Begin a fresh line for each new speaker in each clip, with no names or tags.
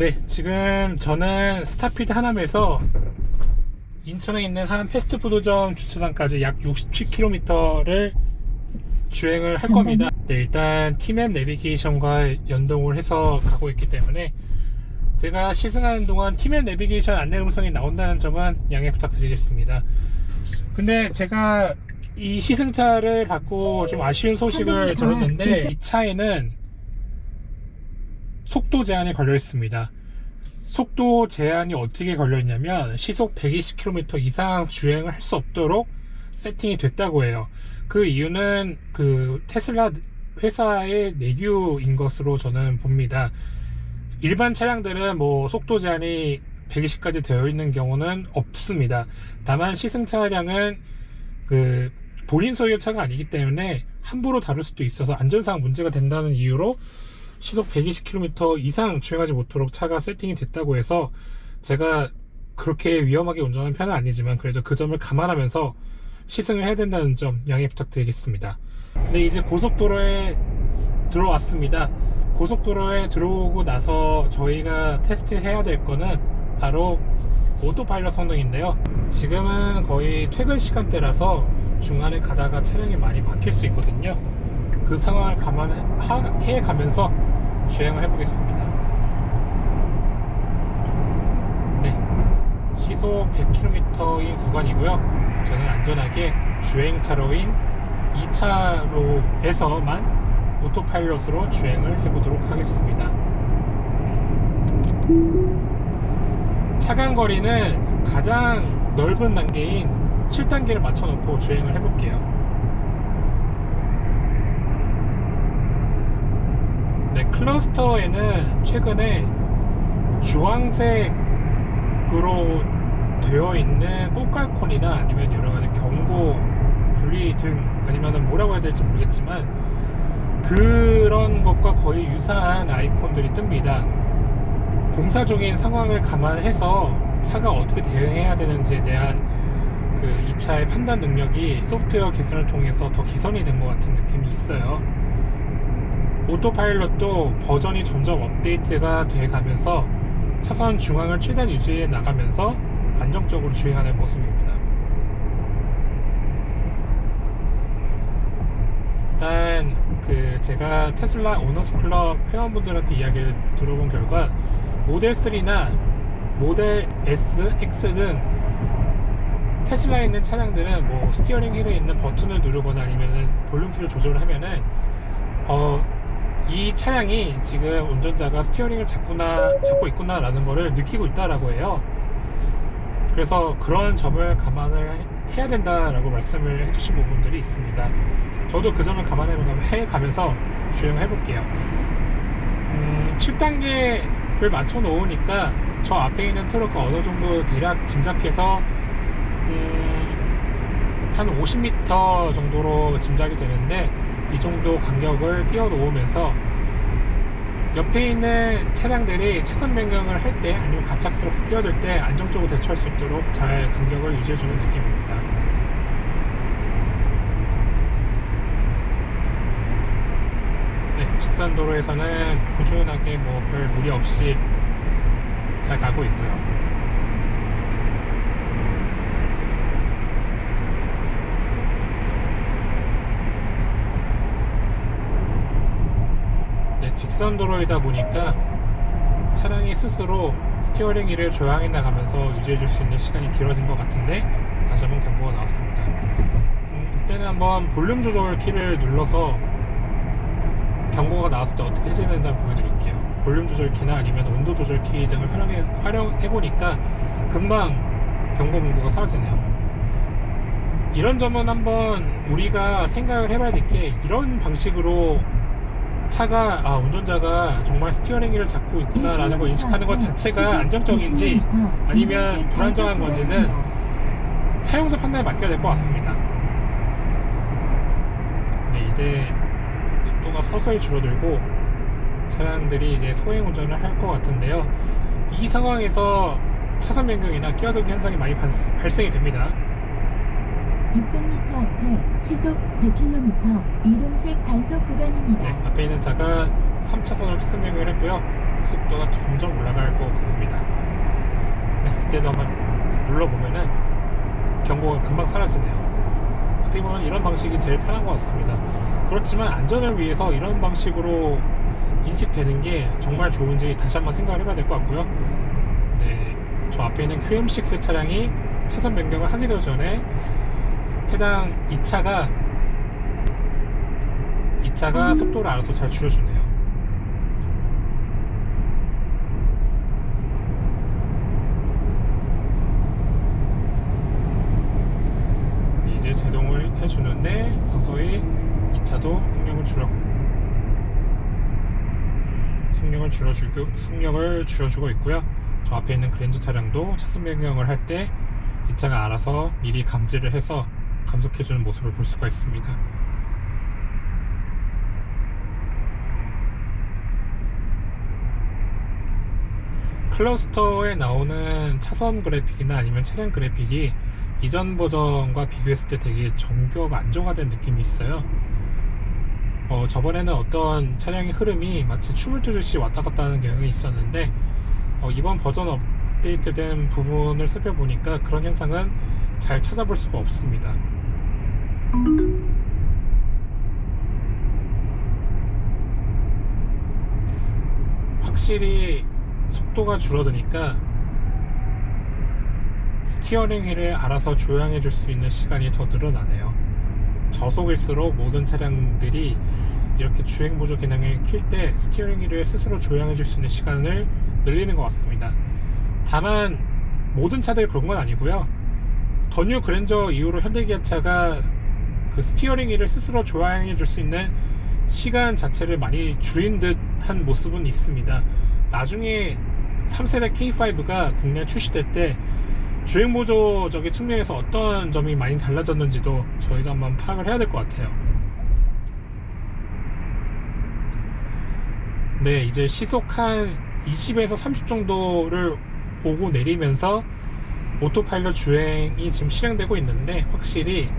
네, 지금 저는 스타필드 하남에서 인천에 있는 한 패스트푸드점 주차장까지 약 67km를 주행을 할 겁니다. 네, 일단 티맵 내비게이션과 연동을 해서 가고 있기 때문에 제가 시승하는 동안 티맵 내비게이션 안내 음성이 나온다는 점은 양해 부탁드리겠습니다. 근데 제가 이 시승차를 받고 좀 아쉬운 소식을 들었는데 이 차에는 속도 제한이 걸려 있습니다. 속도 제한이 어떻게 걸려 있냐면 시속 120km 이상 주행을 할 수 없도록 세팅이 됐다고 해요. 그 이유는 그 테슬라 회사의 내규인 것으로 저는 봅니다. 일반 차량들은 뭐 속도 제한이 120까지 되어 있는 경우는 없습니다. 다만 시승 차량은 그 본인 소유 차가 아니기 때문에 함부로 다룰 수도 있어서 안전상 문제가 된다는 이유로 시속 120km 이상 주행하지 못하도록 차가 세팅이 됐다고 해서 제가 그렇게 위험하게 운전하는 편은 아니지만 그래도 그 점을 감안하면서 시승을 해야 된다는 점 양해 부탁드리겠습니다. 네, 이제 고속도로에 들어왔습니다. 고속도로에 들어오고 나서 저희가 테스트해야 될 거는 바로 오토파일럿 성능인데요. 지금은 거의 퇴근 시간대라서 중간에 가다가 차량이 많이 막힐 수 있거든요. 그 상황을 감안해 가면서 주행을 해보겠습니다. 네, 시속 100km인 구간이고요. 저는 안전하게 주행차로인 2차로에서만 오토파일럿으로 주행을 해보도록 하겠습니다. 차간 거리는 가장 넓은 단계인 7단계를 맞춰놓고 주행을 해볼게요. 네, 클러스터에는 최근에 주황색으로 되어 있는 꽃갈콘이나 아니면 여러 가지 경고 분리 등 아니면 뭐라고 해야 될지 모르겠지만 그런 것과 거의 유사한 아이콘들이 뜹니다. 공사 중인 상황을 감안해서 차가 어떻게 대응해야 되는지에 대한 그이 차의 판단 능력이 소프트웨어 개선을 통해서 더 개선이 된 것 같은 느낌이 있어요. 오토파일럿도 버전이 점점 업데이트가 돼 가면서 차선 중앙을 최대한 유지해 나가면서 안정적으로 주행하는 모습입니다. 일단 그 제가 테슬라 오너스 클럽 회원분들한테 이야기를 들어본 결과 모델 3나 모델 S, X 등 테슬라에 있는 차량들은 뭐 스티어링 휠에 있는 버튼을 누르거나 아니면은 볼륨 키를 조절을 하면은 어, 이 차량이 지금 운전자가 스티어링을 잡구나 잡고 있구나 라는 거를 느끼고 있다라고 해요. 그래서 그런 점을 감안을 해야 된다라고 말씀을 해주신 부분들이 있습니다. 저도 그 점을 감안해 가면서 주행을 해볼게요. 음, 7단계를 맞춰 놓으니까 저 앞에 있는 트럭과 어느 정도 대략 짐작해서 음, 한 50m 정도로 짐작이 되는데 이 정도 간격을 띄워 놓으면서 옆에 있는 차량들이 차선 변경을 할 때 아니면 갑작스럽게 끼어들 때 안정적으로 대처할 수 있도록 잘 간격을 유지해주는 느낌입니다. 네, 직선 도로에서는 꾸준하게 뭐 별 무리 없이 잘 가고 있고요. 직선 도로이다 보니까 차량이 스스로 스티어링 휠을 조향해 나가면서 유지해 줄 수 있는 시간이 길어진 것 같은데 다시 한번 경고가 나왔습니다. 음, 이때는 한번 볼륨 조절 키를 눌러서 경고가 나왔을 때 어떻게 해제되는지 한번 보여드릴게요. 볼륨 조절 키나 아니면 온도 조절 키 등을 활용해, 활용해 보니까 금방 경고 문구가 사라지네요. 이런 점은 한번 우리가 생각을 해봐야 될 게 이런 방식으로 차가 아 운전자가 정말 스티어링 휠을 잡고 있구나라는 걸 인식하는 것 자체가 안정적인지 아니면 불안정한 건지는 사용자 판단에 맡겨야 될 것 같습니다. 네, 이제 속도가 서서히 줄어들고 차량들이 이제 소행 운전을 할 것 같은데요. 이 상황에서 차선 변경이나 끼어들기 현상이 많이 발, 발생이 됩니다.
600m 앞에 시속 100km 이동식 단속 구간입니다.
네, 앞에 있는 차가 3차선으로 차선 변경을 했고요. 속도가 점점 올라갈 것 같습니다. 네, 이때도 한번 눌러보면은 경고가 금방 사라지네요. 어떻게 보면 이런 방식이 제일 편한 것 같습니다. 그렇지만 안전을 위해서 이런 방식으로 인식되는 게 정말 좋은지 다시 한번 생각을 해봐야 될 것 같고요. 네, 저 앞에 있는 QM6 차량이 차선 변경을 하기도 전에 해당 2차가 2차가 속도를 알아서 잘 줄여주네요. 이제 제동을 해주는데 서서히 2차도 속력을 줄여 속력을 줄여주고 속력을 줄여주고 있고요. 저 앞에 있는 그랜저 차량도 차선 변경을 할때 2차가 알아서 미리 감지를 해서 감속해주는 모습을 볼 수가 있습니다. 클러스터에 나오는 차선 그래픽이나 아니면 차량 그래픽이 이전 버전과 비교했을 때 되게 정교하고 안정화된 느낌이 있어요. 어, 저번에는 어떤 차량의 흐름이 마치 춤을 추듯이 왔다 갔다 하는 경향이 있었는데 어, 이번 버전 업 데이트된 부분을 살펴보니까 그런 현상은 잘 찾아볼 수가 없습니다. 확실히 속도가 줄어드니까 스티어링 휠을 알아서 조향해 줄 수 있는 시간이 더 늘어나네요. 저속일수록 모든 차량들이 이렇게 주행 보조 기능을 킬 때 스티어링 휠을 스스로 조향해 줄 수 있는 시간을 늘리는 것 같습니다. 다만 모든 차들이 그런 건 아니고요. 더 뉴 그랜저 이후로 현대기아차가 그 스티어링 휠을 스스로 조향해 줄 수 있는 시간 자체를 많이 줄인 듯한 모습은 있습니다. 나중에 3세대 K5가 국내 출시될 때 주행 보조적인 측면에서 어떤 점이 많이 달라졌는지도 저희가 한번 파악을 해야 될 것 같아요. 네, 이제 시속 한 20에서 30 정도를 오고 내리면서 오토파일럿 주행이 지금 실행되고 있는데 확실히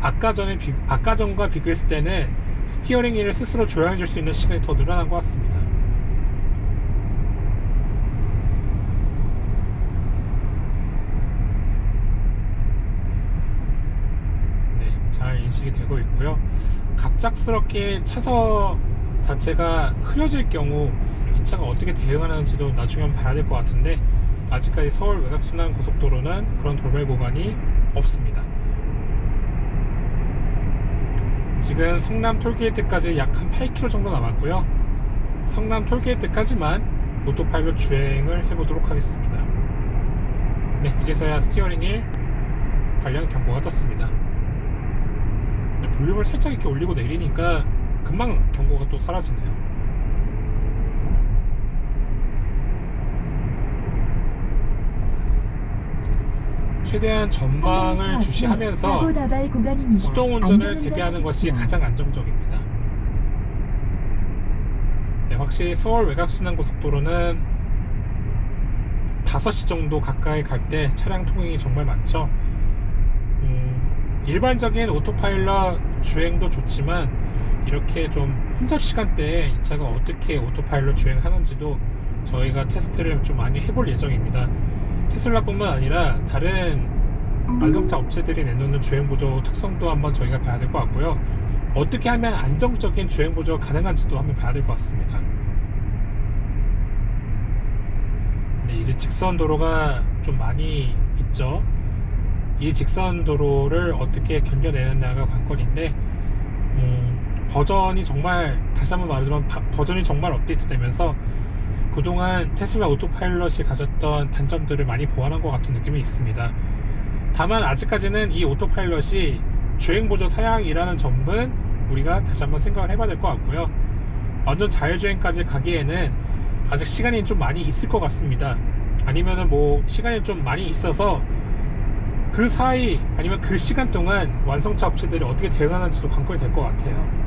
아까 전에 비, 아까 전과 비교했을 때는 스티어링 휠을 스스로 조향해 줄 수 있는 시간이 더 늘어난 것 같습니다. 네, 잘 인식이 되고 있고요. 갑작스럽게 차선 자체가 흐려질 경우 이 차가 어떻게 대응하는지도 나중에 봐야 될 것 같은데 아직까지 서울 외곽순환 고속도로는 그런 돌발 구간이 없습니다. 지금 성남 톨게이트까지 약 한 8km 정도 남았고요. 성남 톨게이트까지만 오토파일럿 주행을 해보도록 하겠습니다. 네, 이제서야 스티어링 휠 관련 경고가 떴습니다. 네, 볼륨을 살짝 이렇게 올리고 내리니까 금방 경고가 또 사라지네요. 최대한 전방을 주시하면서
다발 구간입니다.
수동 운전을
안전운전
대비하는 것이. 가장 안정적입니다. 네, 확실히 서울 외곽순환 고속도로는 5시 정도 가까이 갈 때 차량 통행이 정말 많죠. 음, 일반적인 오토파일럿 주행도 좋지만 이렇게 좀 혼잡 시간대에 이 차가 어떻게 오토파일럿 주행하는지도 저희가 테스트를 좀 많이 해볼 예정입니다. 테슬라뿐만 아니라 다른 완성차 업체들이 내놓는 주행 보조 특성도 한번 저희가 봐야 될 것 같고요. 어떻게 하면 안정적인 주행 보조가 가능한지도 한번 봐야 될 것 같습니다. 네, 이제 직선 도로가 좀 많이 있죠. 이 직선 도로를 어떻게 견뎌내느냐가 관건인데 음, 버전이 정말 다시 한번 말하지만 바- 버전이 정말 업데이트 되면서 그동안 테슬라 오토파일럿이 가졌던 단점들을 많이 보완한 것 같은 느낌이 있습니다. 다만 아직까지는 이 오토파일럿이 주행보조 사양이라는 점은 우리가 다시 한번 생각을 해봐야 될 것 같고요. 완전 자율주행까지 가기에는 아직 시간이 좀 많이 있을 것 같습니다. 아니면은 뭐 시간이 좀 많이 있어서 그 사이 아니면 그 시간 동안 완성차 업체들이 어떻게 대응하는지도 관건이 될 것 같아요.